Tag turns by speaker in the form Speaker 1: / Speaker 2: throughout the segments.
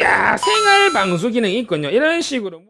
Speaker 1: 야 생활 방수 기능이 있군요. 이런 식으로.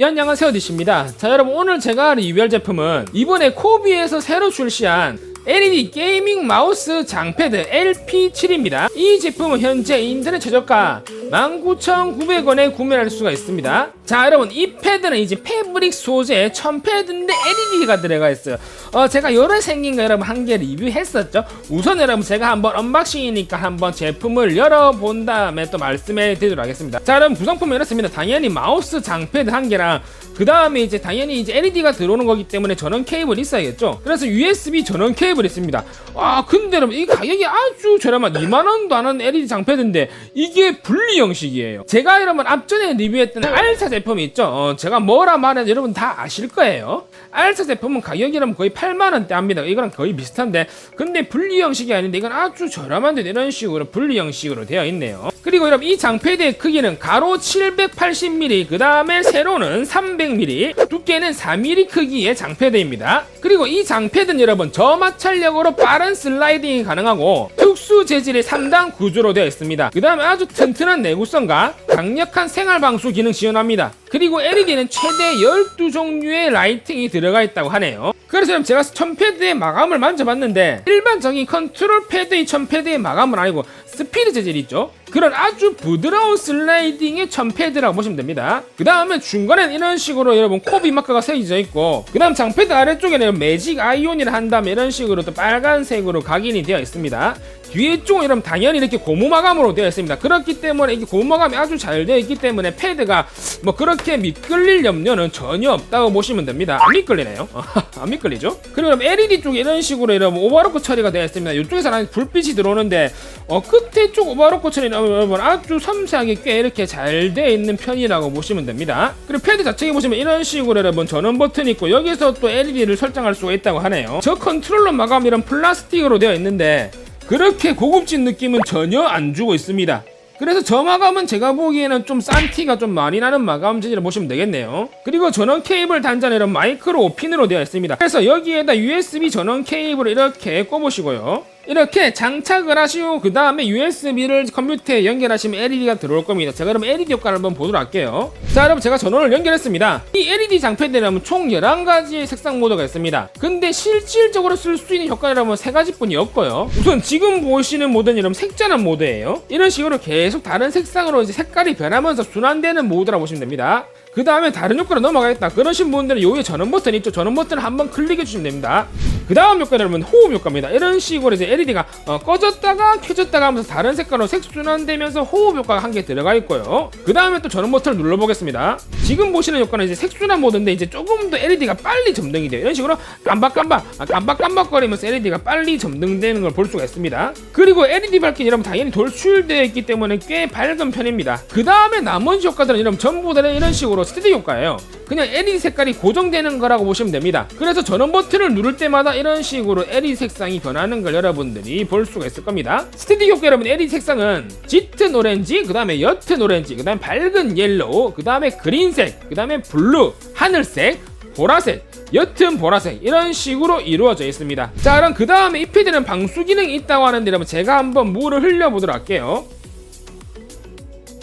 Speaker 1: 예, 안녕하세요 디씨입니다 자 여러분 오늘 제가 리뷰할 제품은 이번에 코비에서 새로 출시한 LED 게이밍 마우스 장패드 LP7입니다. 이 제품은 현재 인터넷 최저가 19,900원에 구매할 수가 있습니다. 자 여러분 이 패드는 이제 패브릭 소재 천패드인데 LED가 들어가 있어요. 어 제가 여러 생긴 거 여러분 한 개 리뷰했었죠? 우선 여러분 제가 한번 언박싱이니까 한번 제품을 열어본 다음에 또 말씀해 드리도록 하겠습니다. 자 여러분 구성품은 이렇습니다. 당연히 마우스 장패드 한 개랑 그 다음에 이제 당연히 이제 LED가 들어오는 거기 때문에 전원 케이블 있어야겠죠. 그래서 USB 전원 케이블 있습니다. 아 근데 여러분 이 가격이 아주 저렴한 2만 원도 안 하는 LED 장패드인데 이게 분리 형식이에요. 제가 여러분 앞전에 리뷰했던 알차 제품이 있죠. 어, 제가 뭐라 말해도 여러분 다 아실 거예요. 알차 제품은 가격이 여러분 거의 8만 원대 합니다. 이거랑 거의 비슷한데 근데 분리 형식이 아닌데 이건 아주 저렴한데 이런 식으로 분리 형식으로 되어 있네요. 그리고 여러분 이 장패드의 크기는 가로 780mm 그 다음에 세로는 300mm 두께는 4mm 크기의 장패드입니다. 그리고 이 장패드는 여러분 저마찰력으로 빠른 슬라이딩이 가능하고 특수 재질의 3단 구조로 되어 있습니다. 그 다음에 아주 튼튼한 내구성과 강력한 생활 방수 기능 지원합니다. 그리고 LED는 최대 12종류의 라이팅이 들어가 있다고 하네요 그래서 제가 천패드의 마감을 만져봤는데 일반적인 컨트롤 패드의 천패드의 마감은 아니고 스피드 재질이 있죠. 그런 아주 부드러운 슬라이딩의 천패드라고 보시면 됩니다. 그 다음에 중간에는 이런 식으로 여러분 코비 마크가 새겨져 있고 그 다음 장패드 아래쪽에는 매직 아이온이라 한 다음에 이런 식으로 또 빨간색으로 각인이 되어 있습니다 뒤에 쪽은 여러분 당연히 이렇게 고무 마감으로 되어 있습니다. 그렇기 때문에 이게 고무 마감이 아주 잘 되어 있기 때문에 패드가 뭐 그렇게 미끌릴 염려는 전혀 없다고 보시면 됩니다. 안 미끌리네요. 안 미끌리죠? 그리고 LED 쪽에 이런 식으로 여러분 오버로크 처리가 되어 있습니다. 이쪽에서는 불빛이 들어오는데 어 끝에 쪽 오버로크 처리는 여러분 아주 섬세하게 꽤 이렇게 잘 되어 있는 편이라고 보시면 됩니다. 그리고 패드 자체에 보시면 이런 식으로 여러분 전원 버튼이 있고 여기서 또 LED를 설정할 수가 있다고 하네요. 저 컨트롤러 마감 이런 플라스틱으로 되어 있는데 그렇게 고급진 느낌은 전혀 안 주고 있습니다. 그래서 저 마감은 제가 보기에는 좀 싼 티가 좀 많이 나는 마감 재질을 보시면 되겠네요. 그리고 전원 케이블 단자는 마이크로 5핀으로 되어 있습니다. 그래서 여기에다 USB 전원 케이블을 이렇게 꼽으시고요. 이렇게 장착을 하시고 그 다음에 USB를 컴퓨터에 연결하시면 LED가 들어올 겁니다. 제가 그럼 LED 효과를 한번 보도록 할게요. 자 여러분 제가 전원을 연결했습니다. 이 LED 장패드라면 총 11가지의 색상 모드가 있습니다. 근데 실질적으로 쓸 수 있는 효과라면 3가지 뿐이 없고요. 우선 지금 보시는 모드는 여러분 색전환 모드예요. 이런 식으로 계속 다른 색상으로 이제 색깔이 변하면서 순환되는 모드라고 보시면 됩니다. 그 다음에 다른 효과로 넘어가겠다 그러신 분들은 요에 전원 버튼 있죠 전원 버튼을 한번 클릭해 주시면 됩니다 그 다음 효과는 여러분 호흡 효과입니다. 이런 식으로 이제 LED가 어, 꺼졌다가 켜졌다가 하면서 다른 색깔로 색순환되면서 호흡 효과가 한 개 들어가 있고요. 그 다음에 또 전원 버튼을 눌러보겠습니다. 지금 보시는 효과는 이제 색순환 모드인데 이제 조금 더 LED가 빨리 점등이 돼요. 이런 식으로 깜박깜박 아, 깜박깜박거리면서 LED가 빨리 점등되는 걸 볼 수가 있습니다. 그리고 LED 밝기는 여러분 당연히 돌출되어 있기 때문에 꽤 밝은 편입니다. 그 다음에 나머지 효과들은 여러분 전부 다 이런 식으로 스테디 효과예요. 그냥 LED 색깔이 고정되는 거라고 보시면 됩니다. 그래서 전원 버튼을 누를 때마다 이런 식으로 LED 색상이 변하는 걸 여러분들이 볼 수가 있을 겁니다. 스테디 효과 여러분 LED 색상은 짙은 오렌지, 그 다음에 옅은 오렌지, 그 다음에 밝은 옐로우, 그 다음에 그린색, 그 다음에 블루, 하늘색, 보라색, 옅은 보라색 이런 식으로 이루어져 있습니다. 자 그럼 그 다음에 이 패드는 방수 기능이 있다고 하는데 여러분 제가 한번 물을 흘려보도록 할게요.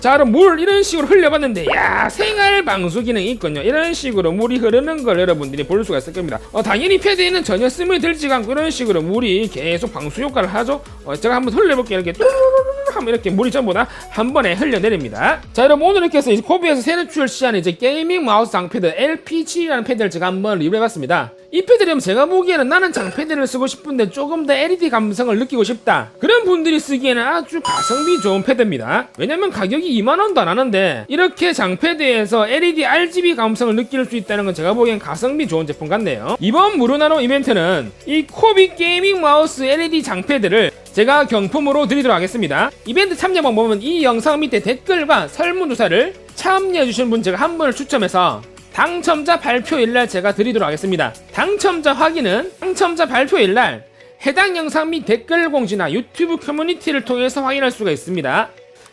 Speaker 1: 자 그럼 물 이런 식으로 흘려봤는데 야 생활 방수 기능이 있군요. 이런 식으로 물이 흐르는 걸 여러분들이 볼 수가 있을 겁니다. 어, 당연히 패드에는 전혀 씀이 들지가 않고 이런 식으로 물이 계속 방수 효과를 하죠? 어, 제가 한번 흘려볼게요. 이렇게 하 면 이렇게 물이 전부 다 한 번에 흘려내립니다. 자 여러분 오늘 이렇게 해서 코비에서 새로 출시한 이제 게이밍 마우스 장패드 LPG라는 패드를 제가 한번 리뷰해봤습니다. 이 패드를 제가 보기에는 나는 장패드를 쓰고 싶은데 조금 더 LED 감성을 느끼고 싶다. 그런 분들이 쓰기에는 아주 가성비 좋은 패드입니다. 왜냐면 가격이 2만원도 안 하는데 이렇게 장패드에서 LED RGB 감성을 느낄 수 있다는 건 제가 보기엔 가성비 좋은 제품 같네요. 이번 무료나눔 이벤트는 이 코비 게이밍 마우스 LED 장패드를 제가 경품으로 드리도록 하겠습니다 이벤트 참여 방법은 이 영상 밑에 댓글과 설문조사를 참여해주신 분 제가 한 분을 추첨해서 당첨자 발표일날 제가 드리도록 하겠습니다. 당첨자 확인은 당첨자 발표일날 해당 영상 및 댓글 공지나 유튜브 커뮤니티를 통해서 확인할 수가 있습니다.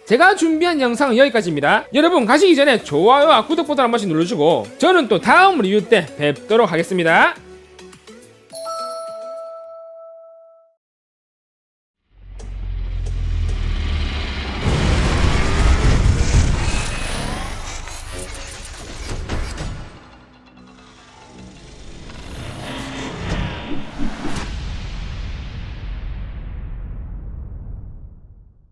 Speaker 1: 제가 준비한 영상은 여기까지입니다. 여러분 가시기 전에 좋아요와 구독 버튼 한 번씩 눌러주고 저는 또 다음 리뷰 때 뵙도록 하겠습니다.